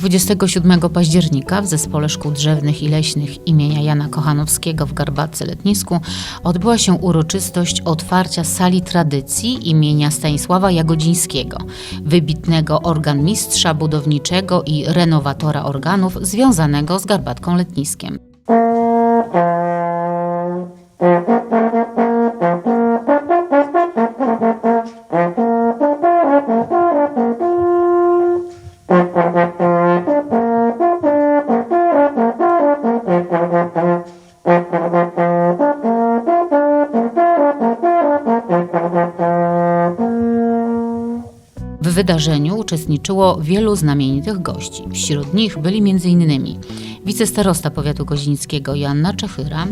27 października w Zespole Szkół Drzewnych i Leśnych imienia Jana Kochanowskiego w Garbatce Letnisku odbyła się uroczystość otwarcia sali tradycji imienia Stanisława Jagodzińskiego, wybitnego organmistrza budowniczego i renowatora organów związanego z Garbatką Letniskiem. Wydarzeniu uczestniczyło wielu znamienitych gości. Wśród nich byli m.in. wicestarosta powiatu gozińskiego Joanna Czechyra,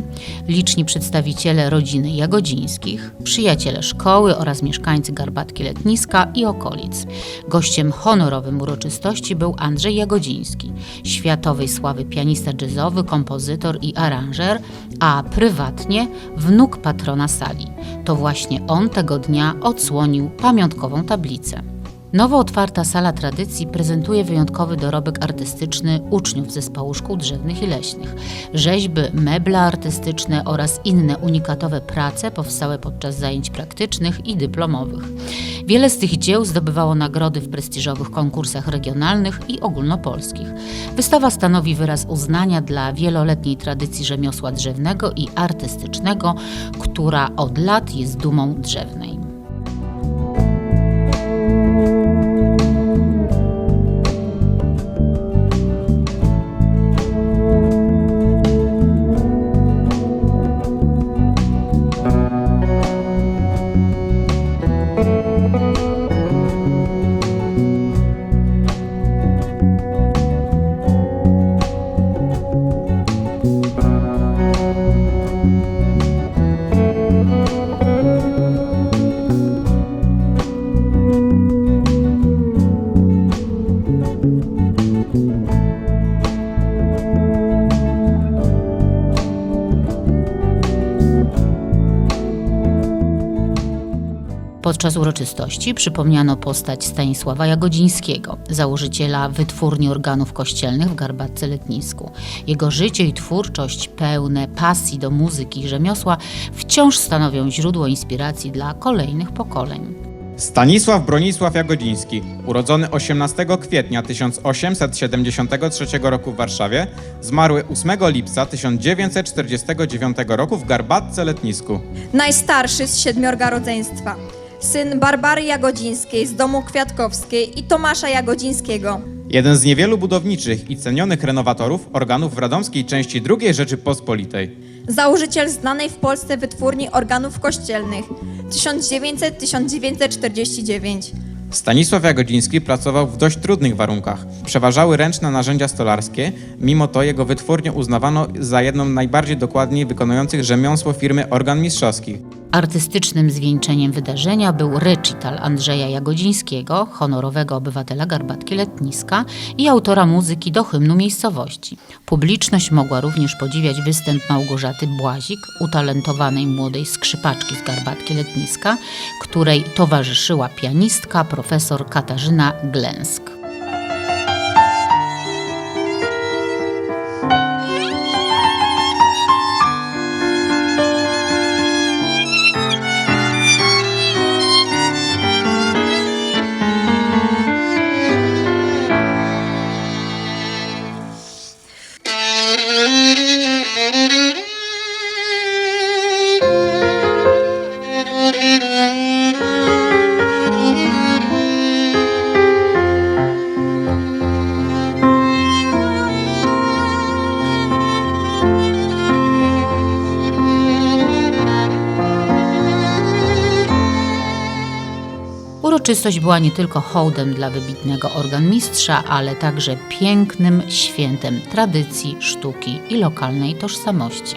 liczni przedstawiciele rodziny Jagodzińskich, przyjaciele szkoły oraz mieszkańcy Garbatki Letniska i okolic. Gościem honorowym uroczystości był Andrzej Jagodziński, światowej sławy pianista jazzowy, kompozytor i aranżer, a prywatnie wnuk patrona sali. To właśnie on tego dnia odsłonił pamiątkową tablicę. Nowo otwarta sala tradycji prezentuje wyjątkowy dorobek artystyczny uczniów Zespołu Szkół Drzewnych i Leśnych. Rzeźby, meble artystyczne oraz inne unikatowe prace powstałe podczas zajęć praktycznych i dyplomowych. Wiele z tych dzieł zdobywało nagrody w prestiżowych konkursach regionalnych i ogólnopolskich. Wystawa stanowi wyraz uznania dla wieloletniej tradycji rzemiosła drzewnego i artystycznego, która od lat jest dumą drzewnej. Podczas uroczystości przypomniano postać Stanisława Jagodzińskiego, założyciela wytwórni organów kościelnych w Garbatce Letnisku. Jego życie i twórczość pełne pasji do muzyki i rzemiosła wciąż stanowią źródło inspiracji dla kolejnych pokoleń. Stanisław Bronisław Jagodziński, urodzony 18 kwietnia 1873 roku w Warszawie, zmarły 8 lipca 1949 roku w Garbatce Letnisku. Najstarszy z siedmiorga rodzeństwa. Syn Barbary Jagodzińskiej z domu Kwiatkowskiej i Tomasza Jagodzińskiego. Jeden z niewielu budowniczych i cenionych renowatorów organów w radomskiej części II Rzeczypospolitej. Założyciel znanej w Polsce wytwórni organów kościelnych 1900-1949. Stanisław Jagodziński pracował w dość trudnych warunkach. Przeważały ręczne narzędzia stolarskie, mimo to jego wytwórnię uznawano za jedną najbardziej dokładnie wykonujących rzemiosło firmy organ mistrzowskich. Artystycznym zwieńczeniem wydarzenia był recital Andrzeja Jagodzińskiego, honorowego obywatela Garbatki Letniska i autora muzyki do hymnu miejscowości. Publiczność mogła również podziwiać występ Małgorzaty Błazik, utalentowanej młodej skrzypaczki z Garbatki Letniska, której towarzyszyła pianistka profesor Katarzyna Glęsk. Uroczystość była nie tylko hołdem dla wybitnego organmistrza, ale także pięknym świętem tradycji, sztuki i lokalnej tożsamości.